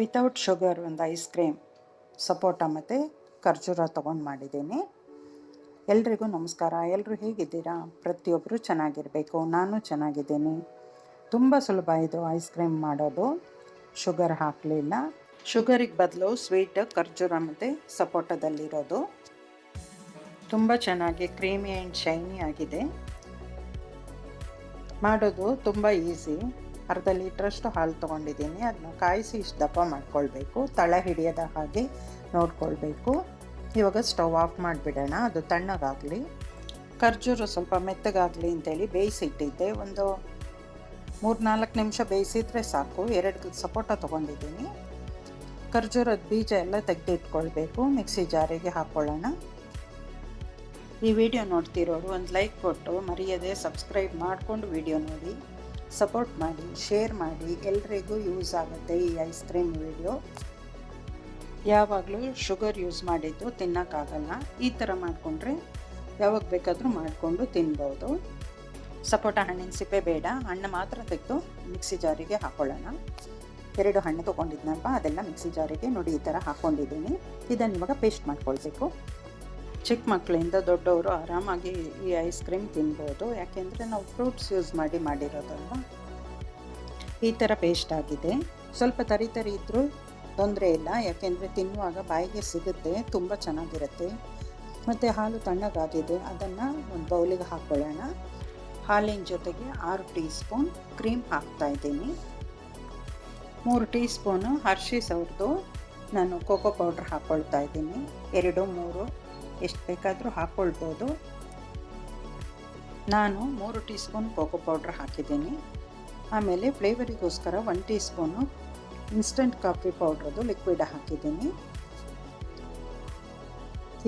Without sugar ಒಂದು ice cream ಸಪೋಟ ಮತ್ತು ಖರ್ಜೂರ ತೊಗೊಂಡು ಮಾಡಿದ್ದೀನಿ. ಎಲ್ರಿಗೂ ನಮಸ್ಕಾರ. ಎಲ್ಲರೂ ಹೇಗಿದ್ದೀರಾ? ಪ್ರತಿಯೊಬ್ಬರು ಚೆನ್ನಾಗಿರಬೇಕು. ನಾನು ಚೆನ್ನಾಗಿದ್ದೀನಿ. ತುಂಬ ಸುಲಭ ಇದು ಐಸ್ ಕ್ರೀಮ್ ಮಾಡೋದು. ಶುಗರ್ ಹಾಕಲಿಲ್ಲ. ಶುಗರಿಗೆ ಬದಲು ಸ್ವೀಟ್ ಖರ್ಜೂರ ಮತ್ತು ಸಪೋಟದಲ್ಲಿರೋದು. ತುಂಬ ಚೆನ್ನಾಗಿ ಕ್ರೀಮಿ ಆ್ಯಂಡ್ ಶೈನಿ ಆಗಿದೆ. ಮಾಡೋದು ತುಂಬ ಈಸಿ ಅರ್ಧ ಲೀಟ್ರಷ್ಟು ಹಾಲು ತೊಗೊಂಡಿದ್ದೀನಿ. ಅದನ್ನ ಕಾಯಿಸಿ ಇಷ್ಟು ದಪ್ಪ ಮಾಡ್ಕೊಳ್ಬೇಕು. ತಳ ಹಿಡಿಯದ ಹಾಗೆ ನೋಡ್ಕೊಳ್ಬೇಕು. ಇವಾಗ ಸ್ಟವ್ ಆಫ್ ಮಾಡಿಬಿಡೋಣ. ಅದು ತಣ್ಣಗಾಗಲಿ. ಖರ್ಜೂರು ಸ್ವಲ್ಪ ಮೆತ್ತಗಾಗಲಿ ಅಂತೇಳಿ ಬೇಯಿಸಿಟ್ಟಿದ್ದೆ. ಒಂದು ಮೂರು ನಾಲ್ಕು ನಿಮಿಷ ಬೇಯಿಸಿದರೆ ಸಾಕು. ಎರಡು ಸಪೋಟ ತೊಗೊಂಡಿದ್ದೀನಿ. ಖರ್ಜೂರದ ಬೀಜ ಎಲ್ಲ ತೆಗೆದಿಟ್ಕೊಳ್ಬೇಕು. ಮಿಕ್ಸಿ ಜಾರಿಗೆ ಹಾಕ್ಕೊಳ್ಳೋಣ ಈ ವಿಡಿಯೋ ನೋಡ್ತಿರೋರು ಒಂದು ಲೈಕ್ ಕೊಟ್ಟು, ಮರೆಯದೆ ಸಬ್ಸ್ಕ್ರೈಬ್ ಮಾಡಿಕೊಂಡು ವಿಡಿಯೋ ನೋಡಿ. ಸಪೋರ್ಟ್ ಮಾಡಿ, ಶೇರ್ ಮಾಡಿ, ಎಲ್ರಿಗೂ ಯೂಸ್ ಆಗುತ್ತೆ ಈ ಐಸ್ ಕ್ರೀಮ್ ವಿಡಿಯೋ. ಯಾವಾಗಲೂ ಶುಗರ್ ಯೂಸ್ ಮಾಡಿದ್ದು ತಿನ್ನೋಕ್ಕಾಗಲ್ಲ. ಈ ಥರ ಮಾಡಿಕೊಂಡ್ರೆ ಯಾವಾಗ ಬೇಕಾದರೂ ಮಾಡಿಕೊಂಡು ತಿನ್ಬೋದು. ಸಪೋಟ ಹಣ್ಣಿನ ಸಿಪ್ಪೆ ಬೇಡ. ಹಣ್ಣು ಮಾತ್ರ ತೆಗೆದು ಮಿಕ್ಸಿ ಜಾರಿಗೆ ಹಾಕ್ಕೊಳ್ಳೋಣ ಎರಡು ಹಣ್ಣು ತೊಗೊಂಡಿದ್ನಲ್ವ? ಅದೆಲ್ಲ ಮಿಕ್ಸಿ ಜಾರಿಗೆ ನೋಡಿ ಈ ಥರ ಹಾಕ್ಕೊಂಡಿದ್ದೀನಿ ಇದನ್ನು ಇವಾಗ ಪೇಸ್ಟ್ ಮಾಡ್ಕೊಳ್ಬೇಕು. ಚಿಕ್ಕ ಮಕ್ಕಳಿಂದ ದೊಡ್ಡವರು ಆರಾಮಾಗಿ ಈ ಐಸ್ ಕ್ರೀಮ್ ತಿನ್ಬೋದು. ಯಾಕೆಂದರೆ ನಾವು ಫ್ರೂಟ್ಸ್ ಯೂಸ್ ಮಾಡಿ ಮಾಡಿರೋದಲ್ವ? ಈ ಥರ ಪೇಸ್ಟ್ ಆಗಿದೆ. ಸ್ವಲ್ಪ ತರಿ ತರಿ ಇದ್ದರೂ ತೊಂದರೆ ಇಲ್ಲ. ಯಾಕೆಂದರೆ ತಿನ್ನುವಾಗ ಬಾಯಿಗೆ ಸಿಗುತ್ತೆ, ತುಂಬ ಚೆನ್ನಾಗಿರುತ್ತೆ. ಮತ್ತು ಹಾಲು ತಣ್ಣಗಾಗಿದೆ. ಅದನ್ನು ಒಂದು ಬೌಲಿಗೆ ಹಾಕ್ಕೊಳ್ಳೋಣ ಹಾಲಿನ ಜೊತೆಗೆ ಆರು ಟೀ ಸ್ಪೂನ್ ಕ್ರೀಮ್ ಹಾಕ್ತಾಯಿದ್ದೀನಿ ಮೂರು ಟೀ ಸ್ಪೂನು ಹರ್ಷೀಸ್ ಅವ್ರದ್ದು ನಾನು ಕೋಕೋ ಪೌಡ್ರ್ ಹಾಕ್ಕೊಳ್ತಾ ಇದ್ದೀನಿ. ಎರಡು, ಮೂರು. ಎಷ್ಟು ಬೇಕಾದರೂ ಹಾಕ್ಕೊಳ್ಬೋದು. ನಾನು ಮೂರು ಟೀ ಸ್ಪೂನ್ ಕೋಕೋ ಪೌಡ್ರ್ ಹಾಕಿದ್ದೀನಿ. ಆಮೇಲೆ ಫ್ಲೇವರಿಗೋಸ್ಕರ one teaspoon instant coffee ಪೌಡ್ರದು ಲಿಕ್ವಿಡ್ ಹಾಕಿದ್ದೀನಿ.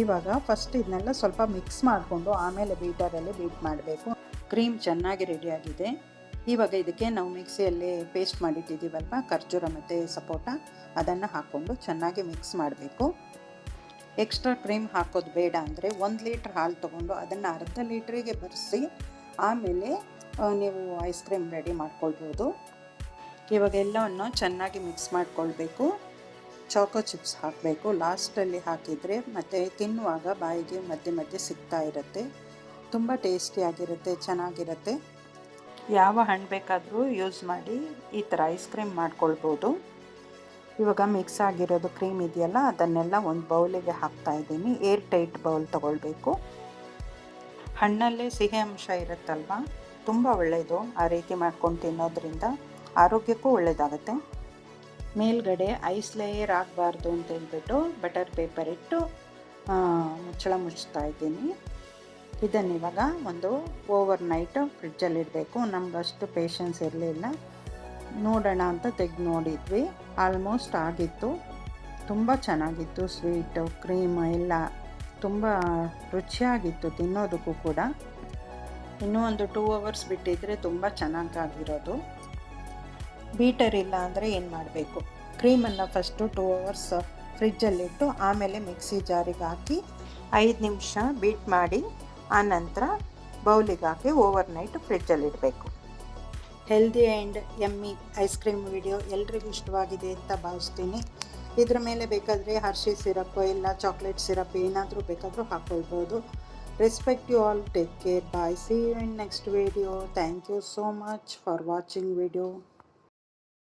ಇವಾಗ ಫಸ್ಟ್ ಇದನ್ನೆಲ್ಲ ಸ್ವಲ್ಪ ಮಿಕ್ಸ್ ಮಾಡಿಕೊಂಡು ಆಮೇಲೆ ಬೀಟರಲ್ಲಿ ಬೀಟ್ ಮಾಡಬೇಕು. ಕ್ರೀಮ್ ಚೆನ್ನಾಗಿ ರೆಡಿಯಾಗಿದೆ. ಇವಾಗ ಇದಕ್ಕೆ ನಾವು ಮಿಕ್ಸಿಯಲ್ಲಿ ಪೇಸ್ಟ್ ಮಾಡಿಟ್ಟಿದ್ದೀವಲ್ವ? ಖರ್ಜೂರ ಮತ್ತು ಸಪೋಟ. ಅದನ್ನು ಹಾಕ್ಕೊಂಡು ಚೆನ್ನಾಗಿ ಮಿಕ್ಸ್ ಮಾಡಬೇಕು. ಎಕ್ಸ್ಟ್ರಾ ಕ್ರೀಮ್ ಹಾಕೋದು ಬೇಡ ಅಂದರೆ ಒಂದು ಲೀಟ್ರ್ ಹಾಲು ತೊಗೊಂಡು ಅದನ್ನು ಅರ್ಧ ಲೀಟ್ರಿಗೆ ಬರೆಸಿ ಆಮೇಲೆ ನೀವು ಐಸ್ ಕ್ರೀಮ್ ರೆಡಿ ಮಾಡ್ಕೊಳ್ಬೋದು. ಇವಾಗ ಎಲ್ಲವನ್ನು ಚೆನ್ನಾಗಿ ಮಿಕ್ಸ್ ಮಾಡಿಕೊಳ್ಬೇಕು. ಚಾಕೋ ಚಿಪ್ಸ್ ಹಾಕಬೇಕು. ಲಾಸ್ಟಲ್ಲಿ ಹಾಕಿದರೆ ಮತ್ತು ತಿನ್ನುವಾಗ ಬಾಯಿಗೆ ಮಧ್ಯೆ ಮಧ್ಯೆ ಸಿಗ್ತಾ ಇರುತ್ತೆ. ತುಂಬ ಟೇಸ್ಟಿಯಾಗಿರುತ್ತೆ ಚೆನ್ನಾಗಿರುತ್ತೆ. ಯಾವ ಹಣ್ಣು ಬೇಕಾದರೂ ಯೂಸ್ ಮಾಡಿ ಈ ಥರ ಐಸ್ ಕ್ರೀಮ್ ಮಾಡ್ಕೊಳ್ಬೋದು. ಇವಾಗ ಮಿಕ್ಸ್ ಆಗಿರೋದು ಕ್ರೀಮ್ ಇದೆಯಲ್ಲ, ಅದನ್ನೆಲ್ಲ ಒಂದು ಬೌಲಿಗೆ ಹಾಕ್ತಾ ಇದ್ದೀನಿ. ಏರ್ ಟೈಟ್ ಬೌಲ್ ತಗೊಳ್ಬೇಕು. ಹಣ್ಣಲ್ಲೇ ಸಿಹಿ ಅಂಶ ಇರುತ್ತಲ್ವ? ತುಂಬ ಒಳ್ಳೆಯದು ಆ ರೀತಿ ಮಾಡ್ಕೊಂಡು ತಿನ್ನೋದ್ರಿಂದ. ಆರೋಗ್ಯಕ್ಕೂ ಒಳ್ಳೆಯದಾಗುತ್ತೆ ಮೇಲ್ಗಡೆ ಐಸ್ ಲೇಯರ್ ಆಗಬಾರ್ದು ಅಂತ ಹೇಳ್ಬಿಟ್ಟು ಬಟರ್ ಪೇಪರ್ ಇಟ್ಟು ಮುಚ್ಚಳ ಮುಚ್ತಾ ಇದ್ದೀನಿ. ಇದನ್ನಿವಾಗ ಒಂದು ಓವರ್ ನೈಟ್ ಫ್ರಿಡ್ಜಲ್ಲಿ ಇಡಬೇಕು ನಮ್ಗೆ ಅಷ್ಟು ಪೇಷನ್ಸ್ ಇರಲಿಲ್ಲ. ನೋಡೋಣ ಅಂತ ತೆಗೆದು ನೋಡಿದ್ವಿ. ಆಲ್ಮೋಸ್ಟ್ ಆಗಿತ್ತು. ತುಂಬ ಚೆನ್ನಾಗಿತ್ತು ಸ್ವೀಟು ಕ್ರೀಮ್ ಎಲ್ಲ. ತುಂಬ ರುಚಿಯಾಗಿತ್ತು ತಿನ್ನೋದಕ್ಕೂ ಕೂಡ. ಇನ್ನೂ ಒಂದು ಟೂ ಅವರ್ಸ್ ಬಿಟ್ಟಿದ್ದರೆ ತುಂಬ ಚೆನ್ನಾಗಾಗಿರೋದು. ಬೀಟರ್ ಇಲ್ಲ ಅಂದರೆ ಏನು ಮಾಡಬೇಕು? ಕ್ರೀಮನ್ನು ಫಸ್ಟು ಟೂ ಅವರ್ಸ್ ಫ್ರಿಜ್ಜಲ್ಲಿಟ್ಟು ಆಮೇಲೆ ಮಿಕ್ಸಿ ಜಾರಿಗೆ ಹಾಕಿ ಐದು ನಿಮಿಷ ಬೀಟ್ ಮಾಡಿ, ಆನಂತರ ಬೌಲಿಗೆ ಹಾಕಿ overnight ಫ್ರಿಜ್ಜಲ್ಲಿಡಬೇಕು healthy and yummy ice cream video ಎಲ್ರಿಗೂ ಇಷ್ಟವಾಗಿದೆ ಅಂತ ಭಾವಿಸ್ತೀನಿ. ಇದರ ಮೇಲೆ ಬೇಕಾದರೆ ಹರ್ಷಿ ಸಿರಪ್, ಇಲ್ಲ ಚಾಕ್ಲೇಟ್ ಸಿರಪ್ ಏನಾದರೂ ಬೇಕಾದರೂ ಹಾಕ್ಕೊಳ್ಬೋದು respect you all, take care, bye. See you in next video thank you so much for watching video